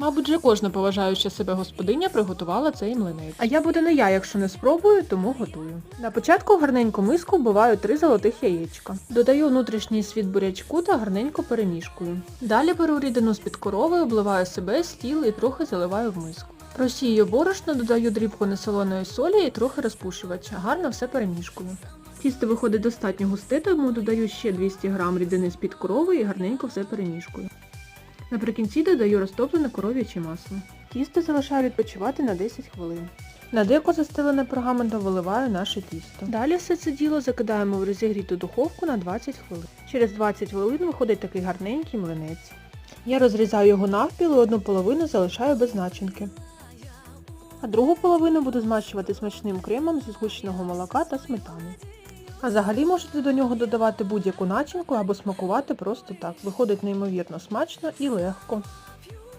Мабуть, же кожна поважаюча себе господиня приготувала цей млинець. А я буде не я, якщо не спробую, тому готую. На початку в гарненьку миску вбиваю три золотих яєчка. Додаю внутрішній світ бурячку та гарненько перемішкую. Далі беру рідину з-під корови, обливаю себе, стіл і трохи заливаю в миску. Просію борошно, додаю дрібку несолоної солі і трохи розпушувача. Гарно все перемішкую. Тісто виходить достатньо густе, тому додаю ще 200 г рідини з-під корови і гарненько все перемішкую. Наприкінці додаю розтоплене коров'яче масло. Тісто залишаю відпочивати на 10 хвилин. На деко застелене пергаментом виливаю наше тісто. Далі все це діло закидаємо в розігріту духовку на 20 хвилин. Через 20 хвилин виходить такий гарненький млинець. Я розрізаю його навпіл і одну половину залишаю без начинки. А другу половину буду змащувати смачним кремом зі згущеного молока та сметани. А взагалі можете до нього додавати будь-яку начинку або смакувати просто так. Виходить неймовірно смачно і легко.